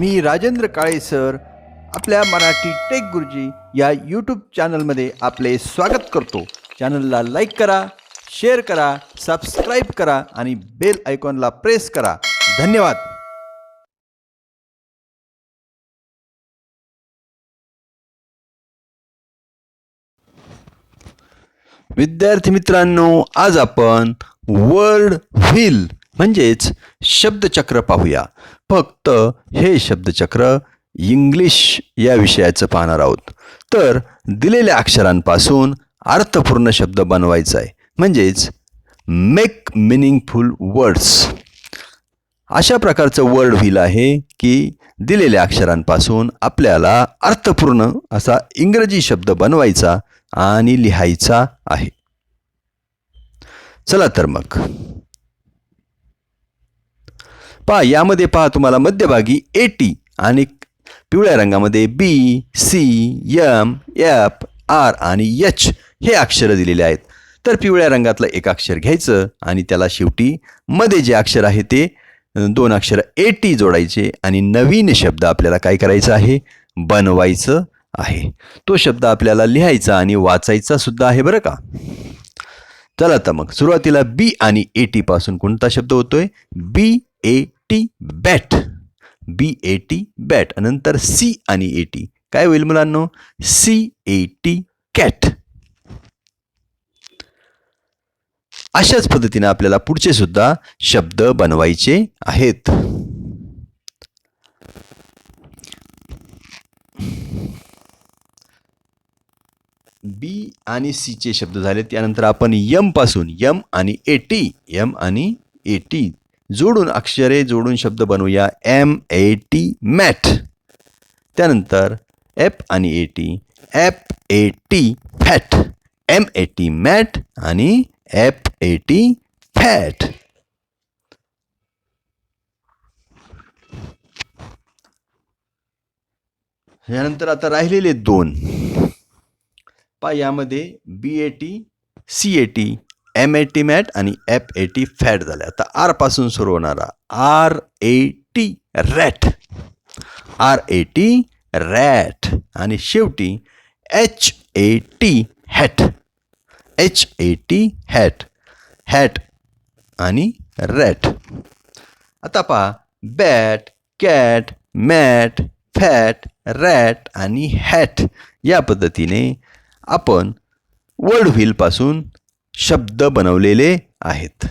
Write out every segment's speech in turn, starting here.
मी Rajendra Kale sir. आपल्या Marathi take गुरुजी या यूट्यूब चॅनलमध्ये आपले स्वागत करतो. चॅनलला लाईक करा शेअर करा सबस्क्राईब करा आणि बेल आयकॉनला प्रेस करा. धन्यवाद. विद्यार्थी मित्रांनो आज आपण वर्ड व्हील म्हणजेच शब्दचक्र पाहूया. फक्त हे शब्दचक्र इंग्लिश या विषयाचं पाहणार आहोत. तर दिलेल्या अक्षरांपासून अर्थपूर्ण शब्द बनवायचा आहे. म्हणजेच मेक मिनिंगफुल वर्ड्स अशा प्रकारचं वर्ड व्हील आहे की दिलेल्या अक्षरांपासून आपल्याला अर्थपूर्ण असा इंग्रजी शब्द बनवायचा आणि लिहायचा आहे. चला तर मग. पहा यामध्ये पहा तुम्हाला मध्यभागी ए टी आणि पिवळ्या रंगामध्ये B C M F R आणि एच हे अक्षरं दिलेले आहेत. तर पिवळ्या रंगातलं एक अक्षर घ्यायचं आणि त्याला शेवटी मध्ये जे अक्षर आहे ते दोन अक्षर ए टी जोडायचे आणि नवीन शब्द आपल्याला काय करायचं आहे? बनवायचं आहे. तो शब्द आपल्याला लिहायचा आणि वाचायचा सुद्धा आहे बरं का? चला तर मग सुरुवातीला बी आणि ए टी पासून कोणता शब्द होतोय? B A T bat B A T bat नंतर सी आणि ए टी काय होईल मुलांनो? सी ए टी कॅट अशाच पद्धतीने आपल्याला पुढचे सुद्धा शब्द बनवायचे आहेत. बी आणि सीचे शब्द झाले त्यानंतर आपण यमपासून यम आणि ए टी यम आणि ए टी जोडून अक्षरे जोडून शब्द बनवूया. एम ए टी मॅट त्यानंतर एप आणि A T F A T fat M A T mat आणि ॲप ए टी फॅट यानंतर आता राहिलेले दोन. पा यामध्ये B A T C A T M A T mat आणि एफ ए टी फॅट झाले आता आरपासून सुरू होणारा R A T rat. R A T rat. आणि शेवटी H A T hat H A T hat hat आणि rat. आता पहा bat cat mat fat rat आणि हॅट या पद्धतीने आपण वर्ड व्हीलपासून शब्द बनवलेले आहेत.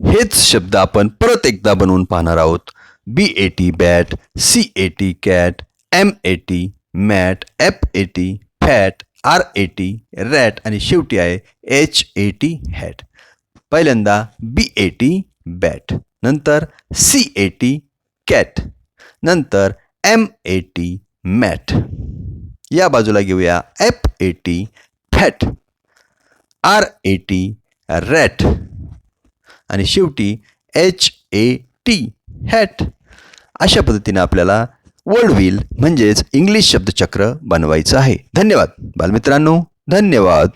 हेच शब्द आपण परत एकदा बनवून पाहणार आहोत. B A T bat C A T cat M A T mat F A T fat R A T rat आणि शेवटी आहे एच ए टी हॅट पहिल्यांदा बी ए टी बॅट नंतर सी ए टी कॅट नंतर M A T mat या बाजूला घेऊया F A T rat R A T rat आणि शेवटी एच ए टी हॅट अशा पद्धतीने आपल्याला वर्ड व्हील म्हणजेच इंग्लिश शब्दचक्र बनवायचं आहे. धन्यवाद. बालमित्रांनो धन्यवाद.